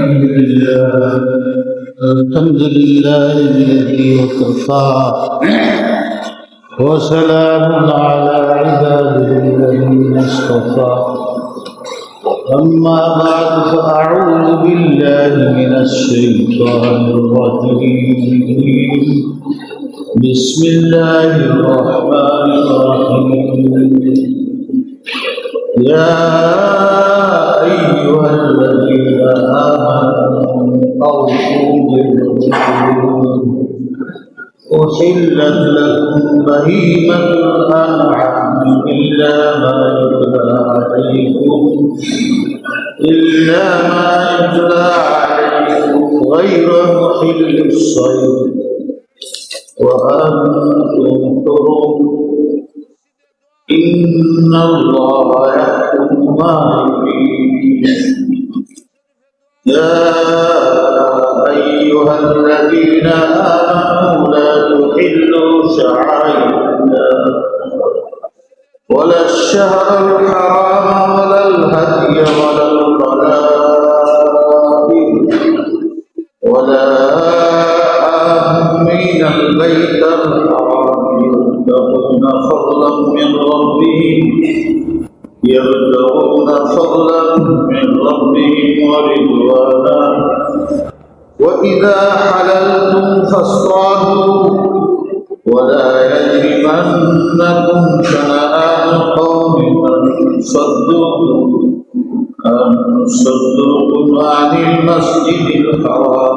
الحمد لله الحمد لله الذي وكفى وسلام على عباده الذين اصطفى. أما بعد فأعوذ بالله من الشيطان الرجيم. بسم الله الرحمن الرحيم. يا أيها الذين آمنوا أوفوا أحلت لكم بهيمة الأنعام إلا ما يتلى عليكم. إلا ما يتلى عليكم غير محل الصيد. وأنتم حرم إن الله يحكم ما يريد. يا أيها الذين آمنوا لا تحلوا شعائر الله ولا الشهر الحرام ولا الهدي ولا القلائد. ولا آمين البيت يبتغون فضلا من ربهم ورضوانا. وإذا حللتم فاصطادوا ولا يجرمنكم شنآن قوم أن صدوكم أن صدوكم عن المسجد الحرام.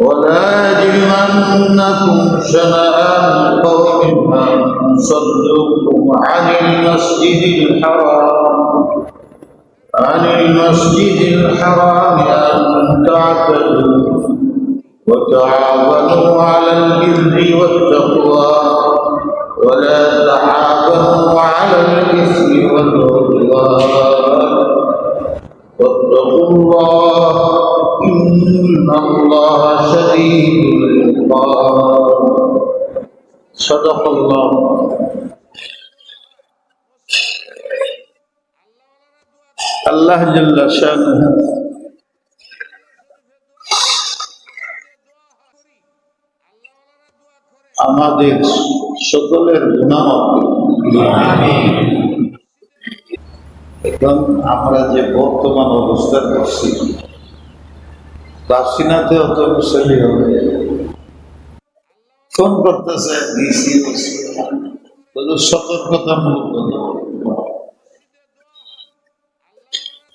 ولا يجرمنكم شنآن قوم أن صدوكم عن المسجد الحرام. عن المسجد الحرام أن تعتدوا وتعاونوا على البر والتقوى ولا تعاونوا على الإثم والعدوان. واتقوا الله إن الله شديد العقاب صدق الله আল্লাহ জাল্লা শানুহু আমাদের সকলের গুণামাপ এখন আমরা যে বর্তমান অবস্থা করছি বাসিনাতে অত মুসলি হবে ফোন করতেছে ডিসি সতর্কতামূলক কথা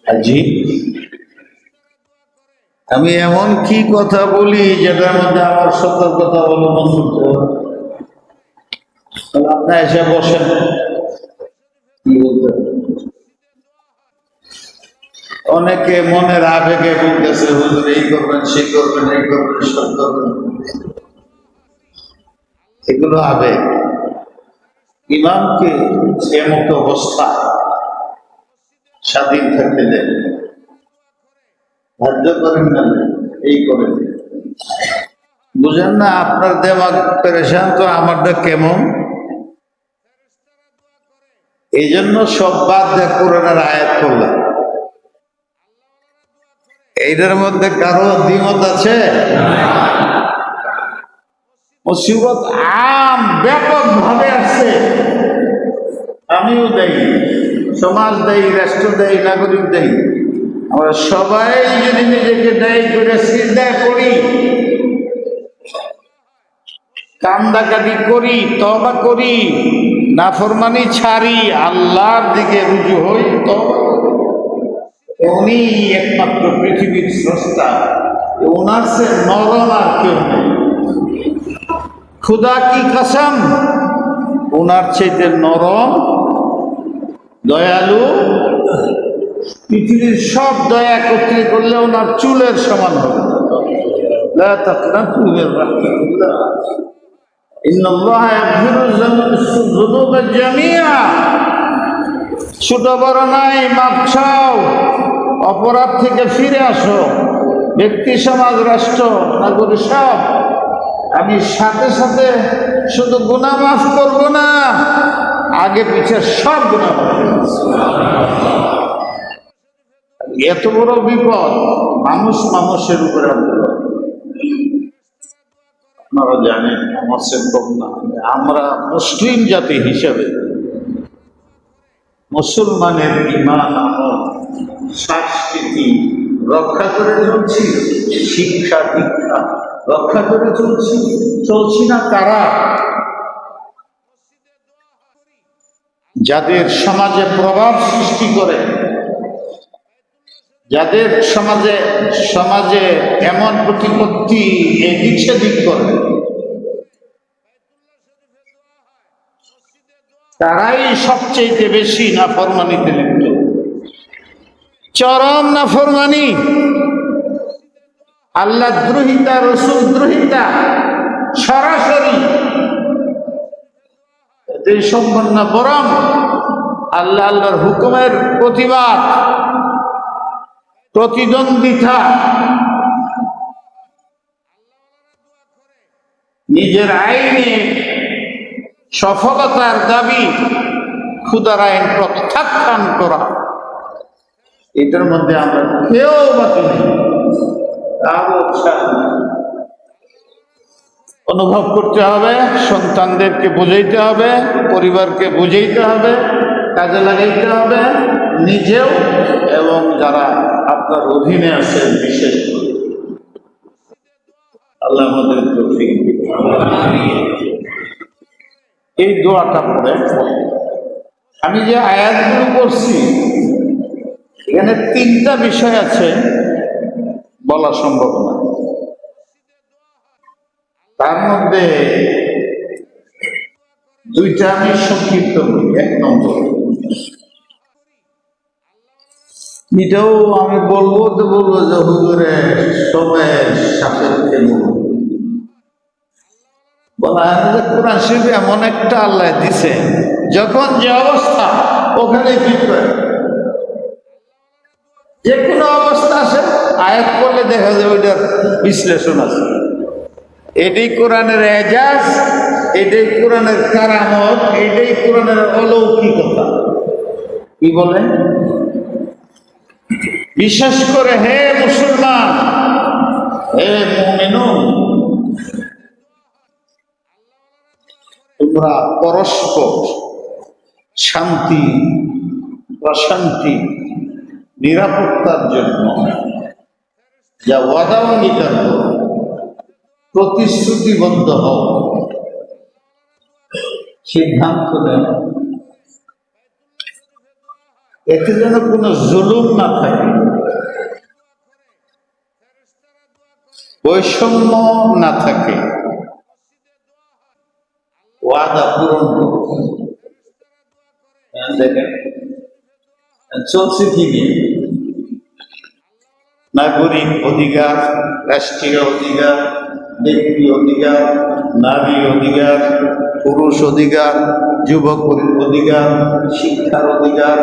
আজি আমি এমন কি কথা বলি যেটার মধ্যে আমার সতর্কতা অবলম্বন করতে হবে? তাহলে আপনি এসে বসেন কি বলতে হবে? অনেকে মনের আবেগে বলতেছে, হুজুর এই করবেন সেই করবেন, এই করবেন, সব করবেন। এগুলো আবেগ। ইমামকে এমত অবস্থা স্বাধীন থাকতে দেন ধার্য করেন না, এই করেন। বুঝেন না, আপনার দেমাগ পেরেশান তো আমারটা কেমন? এই জন্য সব বাদ দিয়ে কোরআনের আয়াত করলাম এইটার মধ্যে কারও দ্বিমত আছে? মুসিবত আম ব্যাপক ভাবে আছে আমিও দেই, সমাজ দেই, রাষ্ট্র দেই, নাগরিক দেই। আমরা সবাই যদি নিজেকে দেয় করে চিন্তা করি কান্দাকাটি করি তবা করি, নাফরমানি ছাড়ি, আল্লাহর দিকে রুজু হই তবা। উনি একমাত্র পৃথিবীর স্রষ্টা। ওনার সে নরম আর কেউ নেই। খুদা কি খাসাম? ওনার চাইতে নরম, দয়ালু। পৃথিবীর সব দয়া একত্রিত করলে ওনার চুলের সমান হবে। জামিয়া ছোট বড় নাই, মাপ চাও। অপরাধ থেকে ফিরে আসো। ব্যক্তি, সমাজ, রাষ্ট্র, নাগরিক সব। আমি সাথে সাথে শুধু গুণা মাফ করব না, আগে পিছে সব গুণা এত বড় বিপদ, মানুষ মানুষের উপরে আপনারা জানেন, আমার সে আমরা মুসলিম জাতি হিসেবে মুসলমানের ইমান আমল, সংস্কৃতি রক্ষা করে চলছি, শিক্ষা দীক্ষা রক্ষা করে চলছি চলছি না তারা যাদের সমাজে প্রভাব সৃষ্টি করে, যাদের সমাজে সমাজে এমন প্রতিপত্তি এদিক সেদিক করে তারাই সবচেয়ে বেশি নাফরমানিতে লিপ্ত চরম নাফরমানি। আল্লাহ দ্রোহিতা, রসুল দ্রোহিতা, সরাসরি এতে সম্পন্ন বরং আল্লাহ আল্লাহর হুকুমের প্রতিবাদ, প্রতিদ্বন্দ্বিতা, নিজের আইনে সফলতার দাবি ক্ষুদার আইন প্রত্যাখ্যান করা। এটার মধ্যে আমরা কেউ বাকি অনুভব করতে হবে, সন্তানদেরকে বুঝাইতে হবে, পরিবারকে বুঝাইতে হবে, কাজে লাগাইতে হবে, নিজেও এবং যারা আপনার অধীনে আছেন বিশেষ করে। আল্লাহ আমাদের। এই দোয়াটা পড়ে। আমি যে আয়াতগুলো করছি এখানে তিনটা বিষয় আছে, বলা সম্ভব না। তার মধ্যে দুইটা আমি সংক্ষিপ্ত করি, এক নম্বর। এটাও আমি বলব তো বলব যে হুজুরে সময়ের সাপেক্ষে বলব বলা কোরআন শরীফে এমন একটা আল্লাহ দিছে, যখন যে অবস্থা ওখানে ফিট করে যে কোনো অবস্থা আছে আয়াত করলে দেখা যাবে ওইটার বিশ্লেষণ আছে। এটাই কোরআনের এজাজ, এটাই কোরআনের কারামত, এটাই কোরআনের অলৌকিকতা। কি বলে? বিশেষ করে হে মুসলমান, হে মুমিনু তোমরা পরস্পর শান্তি, প্রশান্তি, নিরাপত্তার জন্য যা ওয়াদা অঙ্গীকার করো প্রতিশ্রুতিবদ্ধ হও সিদ্ধান্ত নেন এতে যেন কোনো জুলুম না থাকে। বৈষম্য না থাকে। ওয়াদা পূরণ হ্যাঁ, দেখেন। চলছে কি নাগরিক অধিকার রাষ্ট্রীয় অধিকার ব্যক্তি অধিকার নারী অধিকার পুরুষ অধিকার যুবক অধিকার শিক্ষার অধিকার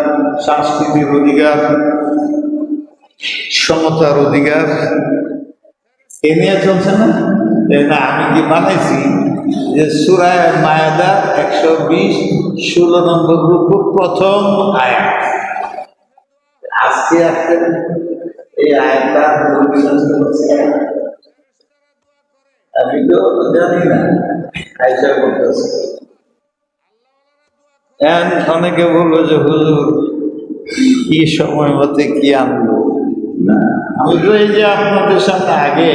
সাংস্কৃতিক অধিকার সমতার অধিকার। এ নিয়ে চলছে না আমি কি বানাইছি? যে সুরায় মায়াদা একশো বিশ, ষোলো নম্বর রূপ প্রথম আয়াত। আজকে আজকে এই আয়াতটা আমি তো জানি না। আইসা করতেছে অনেকে বলব যে, হুজুর, কি সময় মতে কি আনব? আমি তো এই যে আপনাদের সাথে আগে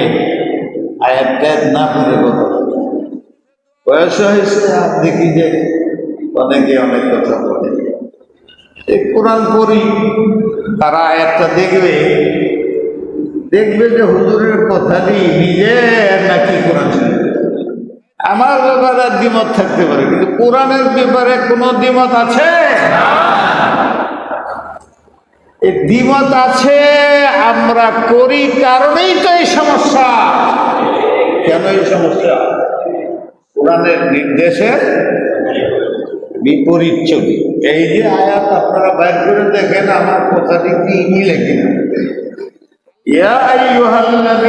আয়াতটা না করে কথা। বয়স হয়েছে আর দেখি যে অনেকে অনেক কথা বলে। কোরআন পড়ি, তারা একটা দেখবে দেখবে যে হুজুরের কথাটি নিজে নাকি কোরআন আমার ব্যাপারে আর দ্বিমত থাকতে পারে, কিন্তু কোরআনের ব্যাপারে কোনো দ্বিমত আছে? দ্বিমত আছে, আমরা করি কারণেই তো এই সমস্যা। কেন এই সমস্যা? কোরআনের নির্দেশের বিপরীত চলি এই যে আয়াত আপনারা বাইর করে দেখেন, আমার কথাটি কি আইয়ুহান্নাস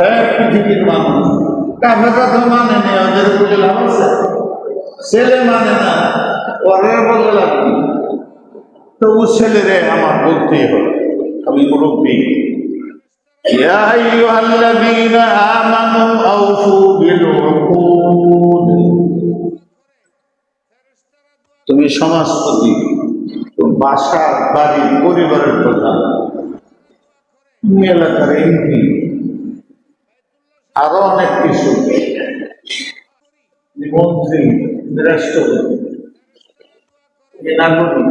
হে পৃথিবীর তো মানে না ওদের বলে লাভ ছেলে মানে না কি আমার আমি মুরব্বী। يا أيها الذين آمنوا أوفوا بالعقود তুমি সমাজপতি তুমি বাসার বাড়ির পরিবারের প্রধান তুমি এলাকার এমপি আরো অনেক কিছু তুমি মন্ত্রী তুমি রাষ্ট্রপতি তুমি নাগরিক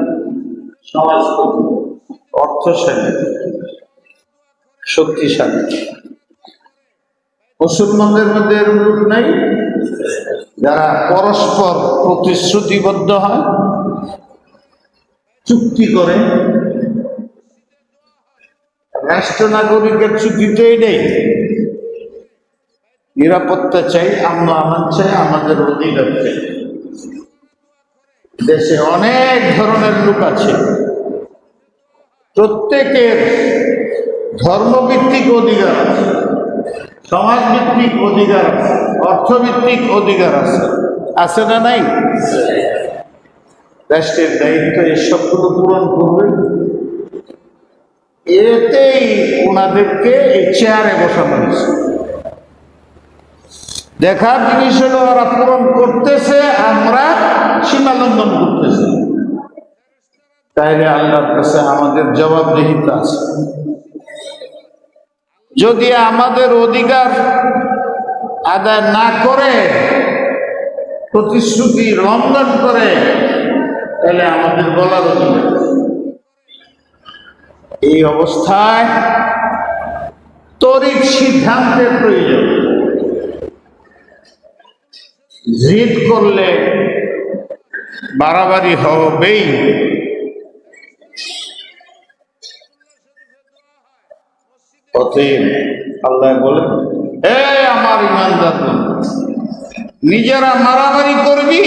সমাজপতি অর্থশালী শক্তিশালী। মুসলমানদের মধ্যে এরকম লোক নাই? যারা পরস্পর প্রতিশ্রুতিবদ্ধ হয়, চুক্তি করে। রাষ্ট্র নাগরিকের চুক্তিতেই নেই। নিরাপত্তা চাই আমরা আমার চাই, আমাদের অধিকার চাই। দেশে অনেক ধরনের লোক আছে। প্রত্যেকের ধর্মভিত্তিক অধিকার আছে, সমাজভিত্তিক অধিকার আছে, অর্থভিত্তিক অধিকার আছে। আছে না নাই? রাষ্ট্রের দায়িত্ব এই সবগুলো পূরণ করবে। এতেই ওনাদেরকে এই চেয়ারে বসানো হয়েছে। দেখার জিনিস হলো, ওরা পূরণ করতেছে, আমরা সীমা লঙ্ঘন করতেছি। তাইলে আল্লাহর কাছে আমাদের জবাবদিহিতা আছে। যদি আমাদের অধিকার আদায় না করে, প্রতিশ্রুতি লঙ্ঘন করে, তাহলে আমাদের বলার অধিকার এই অবস্থায় তরিক সিদ্ধান্তের প্রয়োজন। জিদ করলে বাড়াবাড়ি হবেই। অতএব আল্লাহ বলেন, হে আমার ইমানদার নিজেরা মারামারি করবি?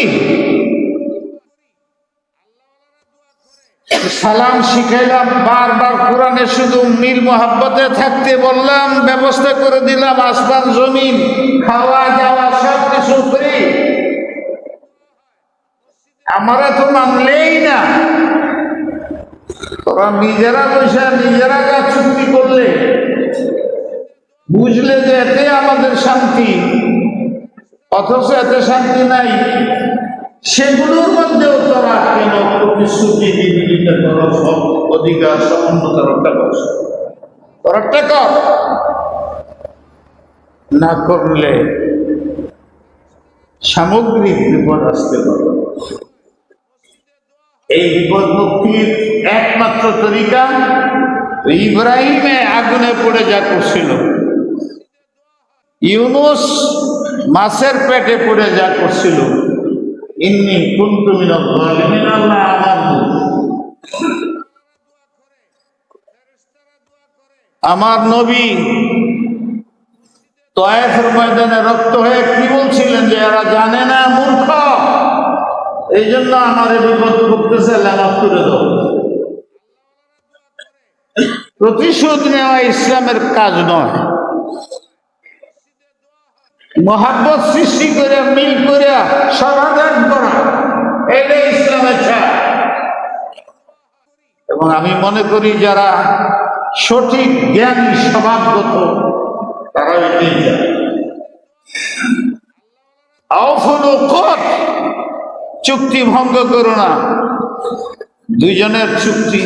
সালাম শিখাইলাম, বারবার কোরআনে শুধু মিল মোহাব্বতে থাকতে বললাম, ব্যবস্থা করে দিলাম, আসমান, জমিন খাওয়া যাওয়া সব কিছু ফ্রি। আমারা তো মানলেই না। তোরা নিজেরা বসে নিজেরা যা চুক্তি করলে বুঝলে যে এতে আমাদের শান্তি, অথচ এতে শান্তি নাই। সেগুলোর মধ্যেও তোরা কেন প্রতিশ্রুতি দিতে করো সব অধিকার সম্বন্ধ রক্ষা করছ রক্ষা কর। না করলে সামগ্রিক বিপদ আসতে পারে। এই বিপদ মুক্তির একমাত্র তরিকা ইব্রাহিমে আগুনে পড়ে যা করছিল। ইউনুস মাছের পেটে পড়ে যা করছিল। ইন্নি কুন্তু মিনাল জালিমিন আমার নবী তয়েফের ময়দানে রক্ত হয়ে কি বলছিলেন যে, এরা জানে না, মূর্খ। এই জন্য আমার বিপদ করতেছে লাভ করে দাও। প্রতিশোধ নেওয়া ইসলামের কাজ নয়। মহাব্বত সৃষ্টি করে, মিল করে, সমাধান করা। এটাই ইসলামের এবং আমি মনে করি যারা সঠিক জ্ঞানী, স্বভাবগত, তারা এটাই যায় চুক্তি ভঙ্গ করো না। দুইজনের চুক্তি,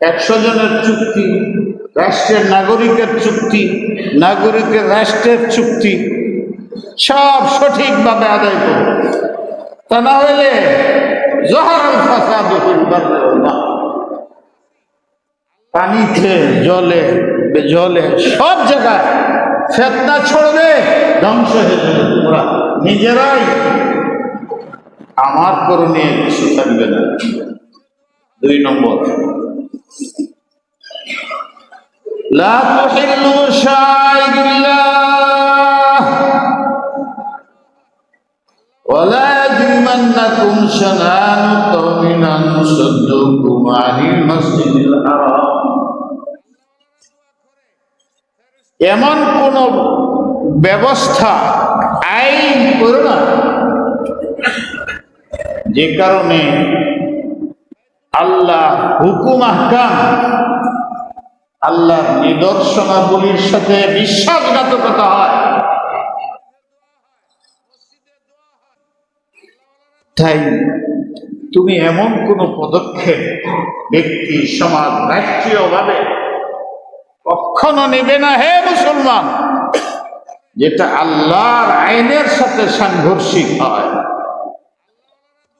একশো জনের চুক্তি, রাষ্ট্রের নাগরিকের চুক্তি, নাগরিকের রাষ্ট্রের চুক্তি। সব সঠিকভাবে আদায় করো তা না হলে জহারাল ফাসাদ পানিতে জলে জলে সব জায়গায় ফেতনা ছড়বে ধ্বংস হয়ে যাবে তোমরা নিজেরাই আমার করণীয় কিছু থাকবে না দুই নম্বর لا تحلوا شعائر الله ولا يجرمنكم شنآن قوم أن صدوكم عن المسجد الحرام এমন কোন ব্যবস্থা আইন করো না যে কারণে আল্লাহ হুকুম আহকাম আল্লাহর নিদর্শনাবলীর সাথে বিশ্বাসঘাতকতা হয় তাই তুমি এমন কোন পদক্ষেপ ব্যক্তি, সমাজ, রাষ্ট্রীয়ভাবে কখনো নেবে না, হে মুসলমান? যেটা আল্লাহর আইনের সাথে সাংঘর্ষিক হয়।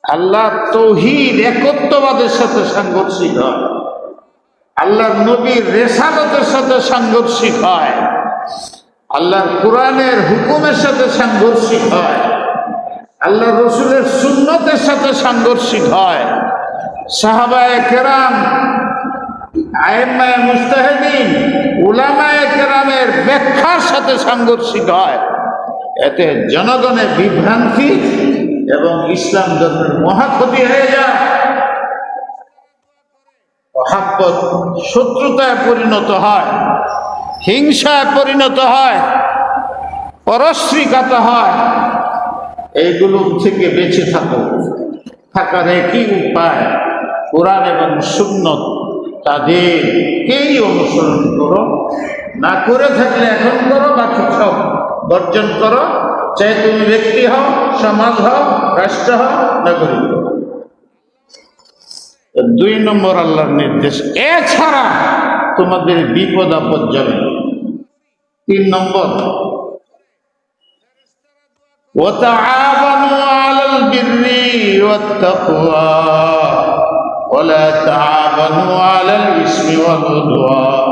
আল্লাহ তৌহিদ একত্ববাদের সাথে সাংঘর্ষিক হয়। আল্লাহর নবীর রেসালতের সাথে সাংঘর্ষিক হয়। আল্লাহর কোরআনের হুকুমের সাথে সাংঘর্ষিক হয়। আল্লাহ রসুলের সুন্নতের সাথে সাংঘর্ষিক হয়। সাহাবায় কেরাম আয়েমায় মুস্তাহেদিন, উলামায় কেরামের ব্যাখ্যার সাথে সাংঘর্ষিক হয়। এতে জনগণের বিভ্রান্তি এবং ইসলাম ধর্মের মহাক্ষতি হয়ে যায়। শত্রুতায় পরিণত হয়, হিংসায় পরিণত হয়, পরশ্রীকাতা হয় এইগুলো থেকে বেঁচে থাকো। থাকার একই উপায়? কোরআন এবং সুন্নত তাদেরকেই অনুসরণ করো? না করে থাকলে এখন করো বাকি সব বর্জন করো। চাই তুমি ব্যক্তি হও, সমাজ হও, রাষ্ট্র হও, নাগরিক দুই নম্বর আল্লাহর নির্দেশ। এছাড়া তোমাদের বিপদ আপদ যাবে তিন নম্বর وتعاونوا على البر والتقوى ولا تعاونوا على الإثم والعدوان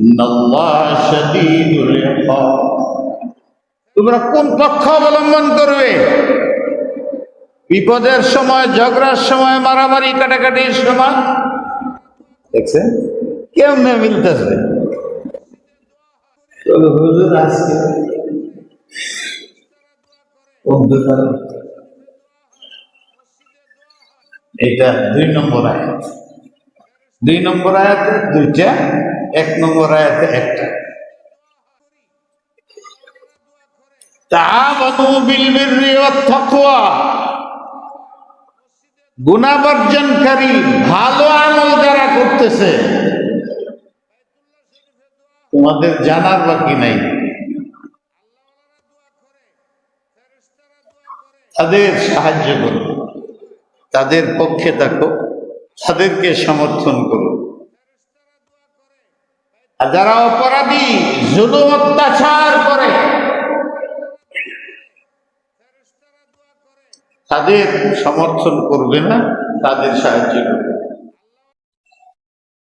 إن الله شديد العقاب তোমরা কোন পক্ষ অবলম্বন করবে বিপদের সময় ঝগড়ার সময় মারামারি কাটাকাটির সময় দেখছেন কেমনে মিলতেছে তবে হুজুর আজকে অন্ধকার। এটা দুই নম্বর আয়াত। দুই নম্বর আয়াতে দুইটা, এক নম্বর আয়াতে একটা। গুণাবর্জনকারী ভালো আমল যারা করতেছে, তোমাদের জানার বাকি নাই। তাদের সাহায্য করো। তাদের পক্ষে থাকো। তাদেরকে সমর্থন করো। আর যারা অপরাধী, জুলুম, অত্যাচার করে, তাদের সমর্থন করবে না, তাদের সাহায্য করবে